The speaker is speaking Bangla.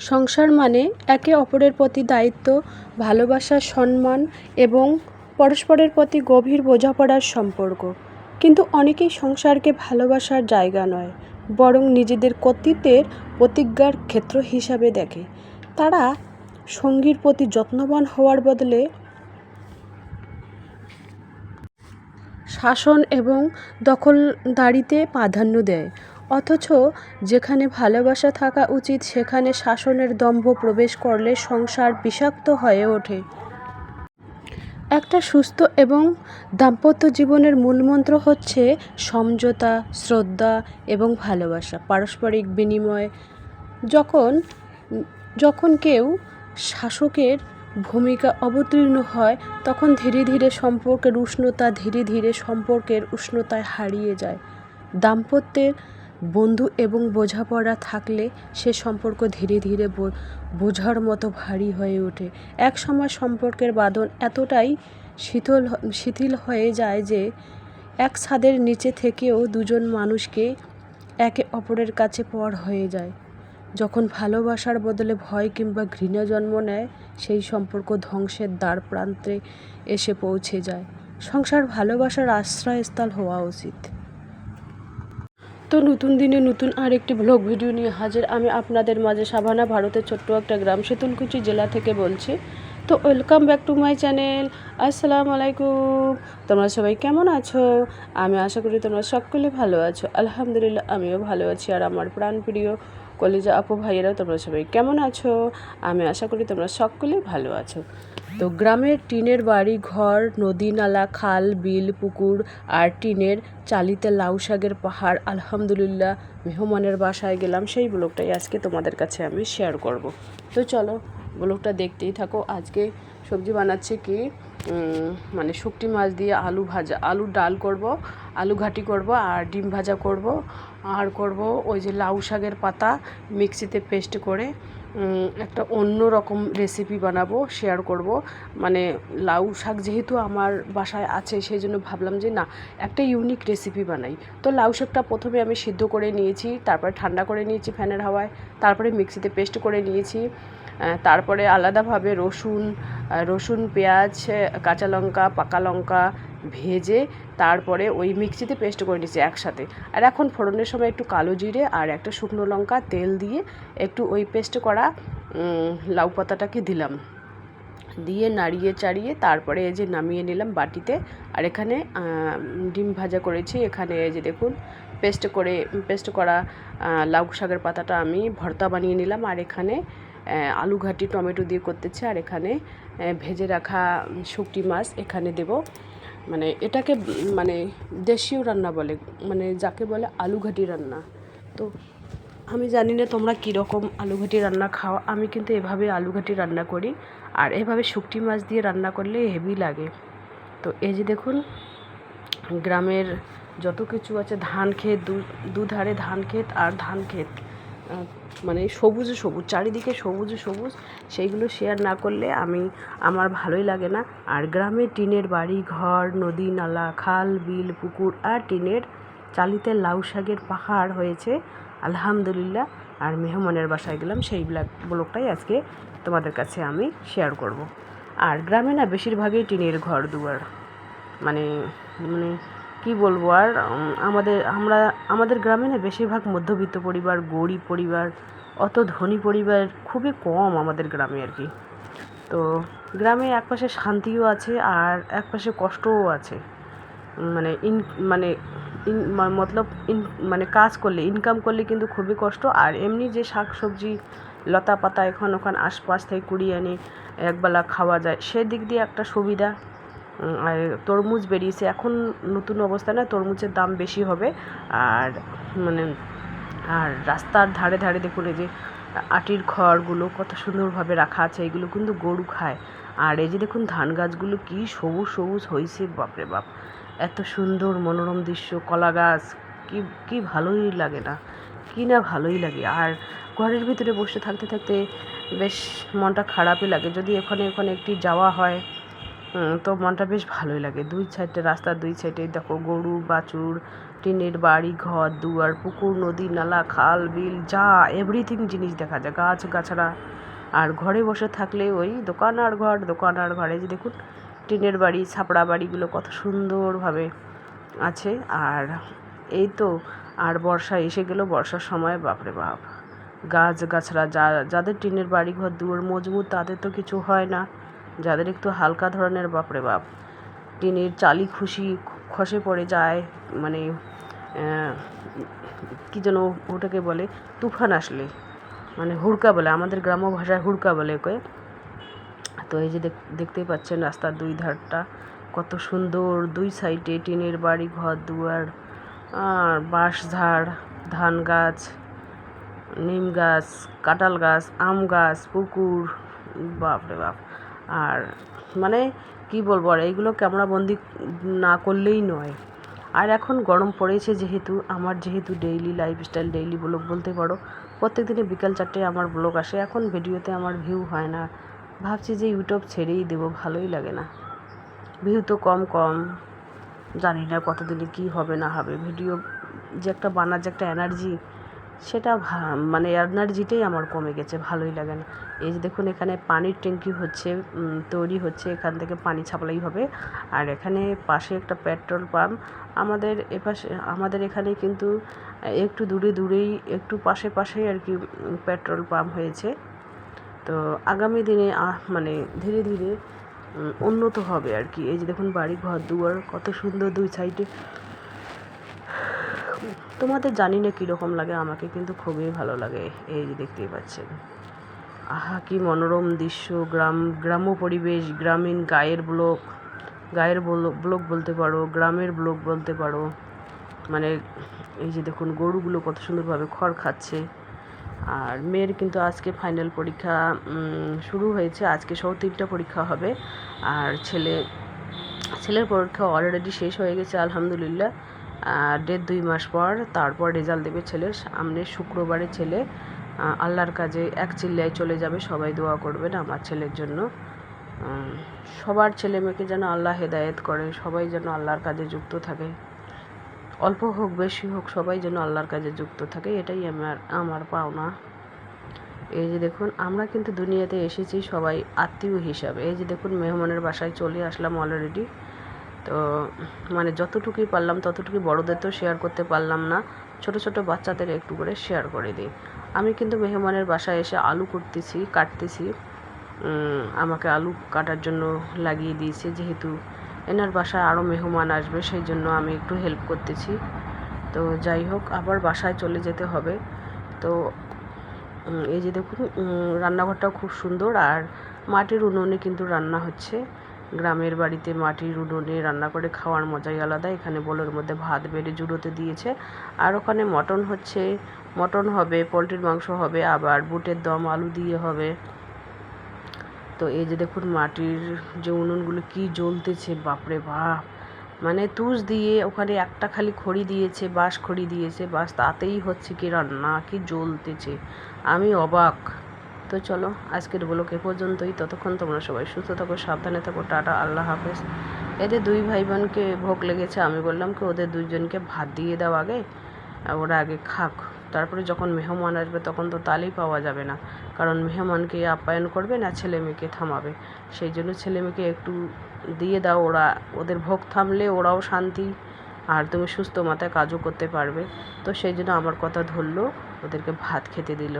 সংসার মানে একে অপরের প্রতি দায়িত্ব, ভালোবাসা, সম্মান এবং পরস্পরের প্রতি গভীর বোঝাপড়ার সম্পর্ক। কিন্তু অনেকেই সংসারকে ভালোবাসার জায়গা নয়, বরং নিজেদের কর্তৃত্বের প্রতিজ্ঞার ক্ষেত্র হিসাবে দেখে। তারা সঙ্গীর প্রতি যত্নবান হওয়ার বদলে শাসন এবং দখলদারিতে প্রাধান্য দেয়। অথচ যেখানে ভালোবাসা থাকা উচিত, সেখানে শাসনের দম্ভ প্রবেশ করলে সংসার বিষাক্ত হয়ে ওঠে। একটা সুস্থ এবং দাম্পত্য জীবনের মূলমন্ত্র হচ্ছে সমঝোতা, শ্রদ্ধা এবং ভালোবাসা, পারস্পরিক বিনিময়। যখন যখন কেউ শাসকের ভূমিকা অবতীর্ণ হয়, তখন ধীরে ধীরে সম্পর্কের উষ্ণতা, ধীরে ধীরে সম্পর্কের উষ্ণতায় হারিয়ে যায়। দাম্পত্যের বন্ধু এবং বোঝাপড়া থাকলে সে সম্পর্ক ধীরে ধীরে বোঝার মতো ভারী হয়ে ওঠে। এক সময় সম্পর্কের বাঁধন এতটাই শীতল শিথিল হয়ে যায় যে, এক ছাদের নিচে থেকেও দুজন মানুষকে একে অপরের কাছে পর হয়ে যায়। যখন ভালোবাসার বদলে ভয় কিংবা ঘৃণা জন্ম নেয়, সেই সম্পর্ক ধ্বংসের দ্বার প্রান্তে এসে পৌঁছে যায়। সংসার ভালোবাসার আশ্রয়স্থল হওয়া উচিত। তো নতুন দিনে নতুন আরেকটি ব্লগ ভিডিও নিয়ে হাজির আমি আপনাদের মাঝে সাভানা ভারতের ছোট্ট একটা গ্রাম শীতলকুচি জেলা থেকে বলছি। তো welcome back to my channel আসসালামু আলাইকুম। তোমরা সবাই কেমন আছো? আমি আশা করি তোমরা সকলে ভালো আছো। আলহামদুলিল্লাহ, আমিও ভালো আছি। আর আমার প্রাণ প্রিয় কলেজা আপু ভাইয়েরাও তোমরা সবাই কেমন আছো? আমি আশা করি তোমরা সকলে ভালো আছো। তো গ্রামের টিনের বাড়ি, ঘর, নদী নালা, খাল, বিল, পুকুর আর টিনের চালিতে লাউ শাকের পাহাড়, আলহামদুলিল্লাহ মেহমানের বাসায় গেলাম। সেই ব্লগটাই আজকে তোমাদের কাছে আমি শেয়ার করব। তো চলো ব্লগটা দেখতেই থাকো। আজকে সবজি বানাচ্ছে কি? মানে শুকটি মাছ দিয়ে আলু ভাজা, আলু ডাল করব, আলু ঘাটি করব আর ডিম ভাজা করব। আর করব ওই যে লাউ শাকের পাতা মিক্সিতে পেস্ট করে একটা অন্য রকম রেসিপি বানাবো শেয়ার করব। মানে লাউ শাক যেহেতু আমার বাসায় আছে সেই জন্য ভাবলাম যে না, একটা ইউনিক রেসিপি বানাই। তো লাউ শাকটা প্রথমে আমি সিদ্ধ করে নিয়েছি, তারপরে ঠান্ডা করে নিয়েছি ফ্যানের হাওয়ায়, তারপরে মিক্সিতে পেস্ট করে নিয়েছি। তারপরে আলাদাভাবে রসুন রসুন, পেঁয়াজ কাঁচা লঙ্কা, পাকা লঙ্কা ভেজে তারপরে ওই মিক্সিতে পেস্ট করে নিচ্ছি একসাথে। আর এখন ফোড়নের সময় একটু কালো জিরে আর একটা শুকনো লঙ্কা তেল দিয়ে একটু ওই পেস্ট করা লাউ পাতাটাকে দিলাম। দিয়ে নাড়িয়ে চাড়িয়ে তারপরে এই যে নামিয়ে নিলাম বাটিতে। আর এখানে ডিম ভাজা করেছি। এখানে এই যে দেখুন, পেস্ট করে, পেস্ট করা লাউ শাকের পাতাটা আমি ভর্তা বানিয়ে নিলাম। আর এখানে আলু ঘাটি টমেটো দিয়ে করতেছে। আর এখানে ভেজে রাখা শুকটি মাছ এখানে দেব। মানে এটাকে মানে দেশীয় রান্না বলে মানে যাকে বলে আলু ঘাটি রান্না। তো আমি জানি না তোমরা কীরকম আলু ঘাটি রান্না খাও, আমি কিন্তু এভাবে আলু ঘাটি রান্না করি। আর এভাবে শুকটি মাছ দিয়ে রান্না করলে হেভি লাগে। তো এই যে দেখুন, গ্রামের যত কিছু আছে, ধান ক্ষেত দুধারে ধান ক্ষেত আর ধান ক্ষেত। মানে সবুজে সবুজ, চারিদিকে সবুজে সবুজ, সেইগুলো শেয়ার না করলে আমি, আমার ভালোই লাগে না। আর গ্রামে টিনের বাড়ি, ঘর, নদী, নালা, খাল, বিল, পুকুর আর টিনের চালিতে লাউ শাকের পাহাড় হয়েছে, আলহামদুলিল্লাহ। আর মেহমানের বাসায় গেলাম, সেই ব্লগটাই আজকে তোমাদের কাছে আমি শেয়ার করব। আর গ্রামে না, বেশিরভাগই টিনের ঘর দুয়ার। মানে মানে কি বলব? আর আমাদের, আমরা, আমাদের গ্রামে না বেশিরভাগ মধ্যবিত্ত পরিবার, গরিব পরিবার, অত ধনী পরিবার খুবই কম আমাদের গ্রামে আর কি। তো গ্রামে একপাশে শান্তিও আছে আর একপাশে কষ্টও আছে। মানে ইন মানে ইন মতলব ইন মানে কাজ করলে ইনকাম করলে কিন্তু খুবই কষ্ট। আর এমনি যে শাক সবজি লতা পাতা এখন, ওখান আশপাশ থেকে কুড়িয়ে এনে একবেলা খাওয়া যায়, সেদিক দিয়ে একটা সুবিধা। আর তরমুজ বেরিয়েছে। এখন নতুন অবস্থা না তরমুজের দাম বেশি হবে। আর মানে আর রাস্তার ধারে ধারে দেখুন এই যে আটির খড়গুলো কত সুন্দরভাবে রাখা আছে, এগুলো কিন্তু গরু খায়। আর এই যে দেখুন ধান গাছগুলো কি সবুজ সবুজ হয়েছে বাপরে বাপ! এত সুন্দর মনোরম দৃশ্য, কলা গাছ, কি কি ভালোই লাগে না, কি না ভালোই লাগে। আর ঘরের ভিতরে বসে থাকতে থাকতে বেশ মনটা খারাপই লাগে। যদি এখানে ওখানে একটি যাওয়া হয় তো মনটা বেশ ভালোই লাগে। দুই সাইডে রাস্তার দুই সাইডে দেখো গরু, বাছুর, টিনের বাড়ি, ঘর, দুয়ার, পুকুর, নদী, নালা, খাল, বিল, যা এভরিথিং জিনিস দেখা যায়। গাছ, গাছড়া। আর ঘরে বসে থাকলে ওই দোকান আর ঘর, দোকান আর ঘরে যে দেখুন টিনের বাড়ি, ছাপড়া বাড়িগুলো কত সুন্দরভাবে আছে। আর এই তো, আর বর্ষা এসে গেল, বর্ষার সময়, বাপরে বাপ। গাছ, গাছড়া, যা, যাদের টিনের বাড়ি, ঘর, দুয়ার মজবুত, তাদের তো কিছু হয় না। যাদের একটু হালকা ধরনের, বাপরে বাপ। টিনের চালি খুশি, খসে পড়ে যায় মানে কি যেন ওটাকে বলে, তুফান আসলে। মানে হুড়কা বলে, আমাদের গ্রাম্য ভাষায় হুড়কা বলে ওকে। তো এই যে দেখ- দেখতেই পাচ্ছেন রাস্তার দুই ধারটা, কত সুন্দর। দুই সাইডে টিনের বাড়ি, ঘর দুয়ার, আর বাঁশঝাড় ধান গাছ, নিম গাছ, কাঁঠাল গাছ, আম গাছ, পুকুর। বাপরে বাপ। আর মানে কি বলব, আর এইগুলো ক্যামেরাবন্দি না করলেই নয়। আর এখন গরম পড়েছে যেহেতু, আমার যেহেতু ডেইলি লাইফস্টাইল ডেইলি ব্লগ বলতে পারো প্রত্যেক দিনে বিকাল চারটে আমার ব্লগ আসে। এখন ভিডিওতে আমার ভিউ হয় না। ভাবছি যে ইউটিউব ছেড়েই দেবো, ভালোই লাগে না। ভিউ তো কম কম। জানি না কতদিনে কী হবে, না হবে। ভিডিও যে একটা বানার যে একটা এনার্জি সেটা মানে এনার্জিটাই আমার কমে গেছে, ভালোই লাগে না। এই যে দেখুন, এখানে পানির ট্যাঙ্কি হচ্ছে তৈরি হচ্ছে, এখান থেকে পানি ছাপলাই হবে। আর এখানে পাশে একটা পেট্রোল পাম্প, আমাদের এপাশে, আমাদের এখানে কিন্তু একটু দূরে দূরেই, একটু পাশে পাশেই আর কি পেট্রোল পাম্প হয়েছে। তো আগামী দিনে মানে ধীরে ধীরে উন্নত হবে আর কি। এই যে দেখুন বাড়ি ঘর দুয়ার, কত সুন্দর দুই সাইডে তোমাদের জানি না কীরকম লাগে, আমাকে কিন্তু খুবই ভালো লাগে, এই যে দেখতেই পাচ্ছেন। আহা, কি মনোরম দৃশ্য, গ্রাম, গ্রাম্য পরিবেশ, গ্রামীণ গায়ের ব্লক গায়ের ব্লক বলতে পারো, গ্রামের ব্লক বলতে পারো। মানে এই যে দেখুন, গরুগুলো কত সুন্দরভাবে খড় খাচ্ছে। আর মেয়ের কিন্তু আজকে ফাইনাল পরীক্ষা শুরু হয়েছে, আজকে সহ তিনটা পরীক্ষা হবে। আর ছেলে, ছেলের পরীক্ষা অলরেডি শেষ হয়ে গেছে, আলহামদুলিল্লাহ। দেড় দুই মাস পর তারপর রেজাল্ট দেবে ছেলের সামনে শুক্রবারে ছেলে আল্লাহর কাজে এক চিল্লায় চলে যাবে, সবাই দোয়া করবেন আমার ছেলের জন্য। সবার ছেলে মেয়েকে যেন আল্লাহ হেদায়েত করে, সবাই যেন আল্লাহর কাজে যুক্ত থাকে। অল্প হোক, বেশি হোক, সবাই যেন আল্লাহর কাজে যুক্ত থাকে, এটাই আমার আমার পাওনা। এই যে দেখুন, আমরা কিন্তু দুনিয়াতে এসেছি সবাই আত্মীয় হিসাবে। এই যে দেখুন, মেহমানের বাসায় চলে আসলাম অলরেডি তো মানে যতটুকুই পারলাম ততটুকুই বড়দের তো শেয়ার করতে পারলাম না। ছোট ছোট বাচ্চাদের একটু করে শেয়ার করে দিই। আমি কিন্তু মেহমানের বাসায় এসে আলু করতেছি কাটতেছি। আমাকে আলু কাটার জন্য লাগিয়ে দিয়েছে যেহেতু এনার বাসায় আরও মেহমান আসবে সেই জন্য আমি একটু হেল্প করতেছি। তো যাই হোক আবার বাসায় চলে যেতে হবে। তো এই যে দেখুন উম, রান্নাঘরটাও খুব সুন্দর আর মাটির উনুনে কিন্তু রান্না হচ্ছে। গ্রামের বাড়িতে মাটির উনুনে রান্না করে খাওয়ার মজাই আলাদা। এখানে বোলের মধ্যে ভাত বেড়ে জুড়োতে দিয়েছে। আর ওখানে মটন হচ্ছে। মটন হবে, পোলট্রির মাংস হবে, আবার বুটের দম, আলু দিয়ে হবে। তো এই যে দেখুন মাটির যে উনুনগুলো, কি জ্বলতেছে, বাপরে বাপ! মানে তুষ দিয়ে ওখানে একটা খালি খড়ি দিয়েছে, বাঁশ খড়ি দিয়েছে, বাস তাতেই হচ্ছে কি রান্না, কি জ্বলতেছে। আমি অবাক। তো চলো, আজকের ব্লগ এ পর্যন্তই। ততক্ষণ তোমরা সবাই সুস্থ থাকো, সাবধানে থাকো, টাটা, আল্লাহ হাফেজ। এদের দুই ভাই বোনকে ভোগ লেগেছে, আমি বললাম কি, ওদের দুইজনকে ভাত দিয়ে দাও আগে ওরা আগে খাক। তারপরে যখন মেহমান আসবে, তখন তো তালেই পাওয়া যাবে না। কারণ মেহমানকে আপ্যায়ন করবে না, ছেলে মেয়েকে থামাবে। সেই জন্য ছেলে মেয়েকে একটু দিয়ে দাও, ওরা, ওদের ভোগ থামলে ওরাও শান্তি, আর তুমি সুস্থ মাথায় কাজও করতে পারবে। তো সেই জন্য আমার কথা ধরলো, ওদেরকে ভাত খেতে দিল।